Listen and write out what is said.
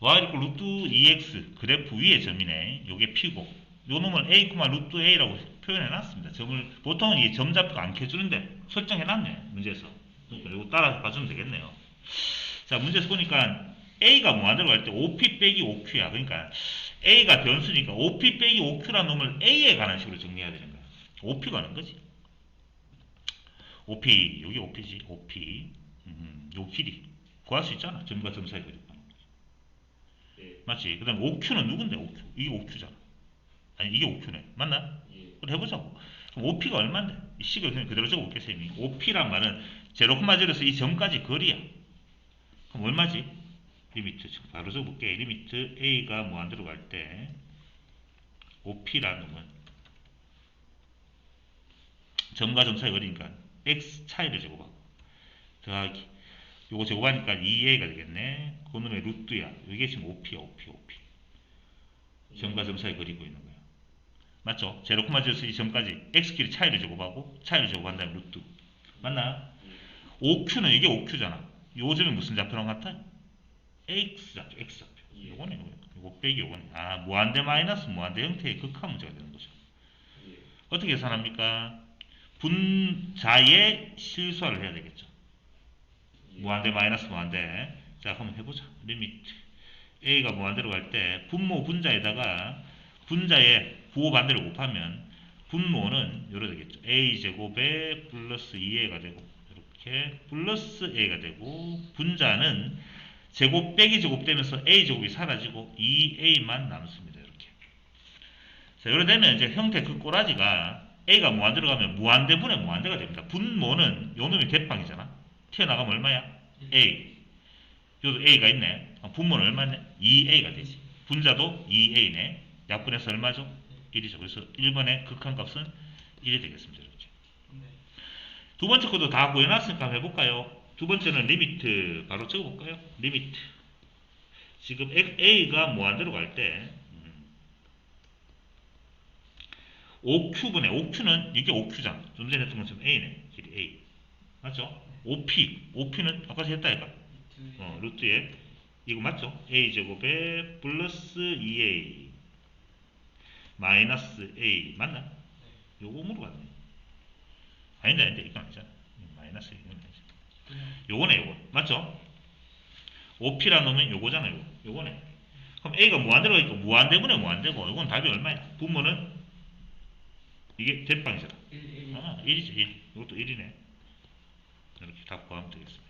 y 이고 루트 2x 그래프 위의 점이네. 요게 p고 요 놈을 a, 루트 a라고 표현해 놨습니다. 점을 보통은 이 점잡고 안 켜주는데 설정해 놨네 문제에서. 그러니까 요거 따라 봐주면 되겠네요. 자 문제에서 보니까 a가 무한대로 갈 때 5p 빼기 5q야. 그러니까 a가 변수니까 5p 빼기 5q라는 놈을 a에 관한 식으로 정리해야 되는 거야. 5p 가는 거지. 5p 여기 5p지 5p 음, 요 길이 구할 수 있잖아. 점과 점 사이 그리고. 예. 맞지? 그 다음에 5Q는 누군데 5Q? 이게 5Q잖아. 아니 이게 5Q네. 맞나? 예. 해보자고. 그럼 5P가 얼마인데? 이 식을 그냥 그대로 적어볼게 쌤이. 5P란 말은 제로 콤마 제로에서 이 점까지 거리야. 그럼 얼마지? 리미트 지금 바로 적어볼게. 리미트 A가 무한대로 갈때 5P라는 놈은 점과 점 사이 거리니까 X 차이를 제곱하고 더하기 요거 제곱하니까 2A가 되겠네. 그놈의 루트야. 이게 지금 5P야, 5P, 5P. 점과 점 사이 그리고 있는 거야. 맞죠? 제로 코마 제로에서 이 점까지 x끼리 차이를 제곱하고 차이를 제곱한 다음에 루트. 맞나? 5q는 이게 5q잖아. 요 점이 무슨 좌표랑 같아? x좌표, x좌표. 예. 요거네, 요거. 요거 빼기 요거네. 아, 무한대 마이너스 무한대 형태의 극한 문제가 되는 거죠. 예. 어떻게 계산합니까? 분자의 실수를 해야 되겠죠. 예. 무한대 마이너스 무한대. 자 한번 해보자. 리미트 a가 무한대로 갈 때 분모 분자에다가 분자의 부호 반대를 곱하면 분모는 요래 되겠죠. A 제곱에 플러스 2a가 되고 이렇게 플러스 a가 되고 분자는 제곱 빼기 제곱 되면서 a 제곱이 사라지고 2a만 남습니다 이렇게. 자 요래 되면 이제 형태 그 꼬라지가 a가 무한대로 가면 무한대분의 무한대가 됩니다. 분모는 요 놈이 대빵이잖아 튀어나가면 얼마야? A. 여기도 A가 있네. 아, 분모는 얼마네? 2A가 되지. 분자도 2A네. 약분해서 얼마죠? 1이죠. 그래서 1번의 극한값은 1이 되겠습니다. 네. 두 번째 것도 다 구해놨으니까 한번 해볼까요? 두 번째는 리미트 바로 적어볼까요? 리미트. 지금 A가 무한대로 갈 때, 음, 5Q분의 5Q는 이게 5Q잖아. 좀 전에 했던 것처럼 A네. 길이 A. 맞죠? 5P. 5P는 아까 했다 이가. 루트 어, 루트 에 이거 맞죠? A 제곱에 플러스 2A 마이너스 A 맞나? 요거 물어 봤네. 아닌데 아닌데 이건 아니잖아. 음, 마이너스 이건 아니지. 요거네 요거 맞죠? 5P라는 놈은 요거잖아요. 요거. 요거네. 그럼 A가 무한대로 가니까 무한대분의 무한대고 이건 답이 얼마야? 분모는 이게 대빵이잖아. 1, 1. 아, 1이지 1. 이것도 1이네. Ela está pronto isso?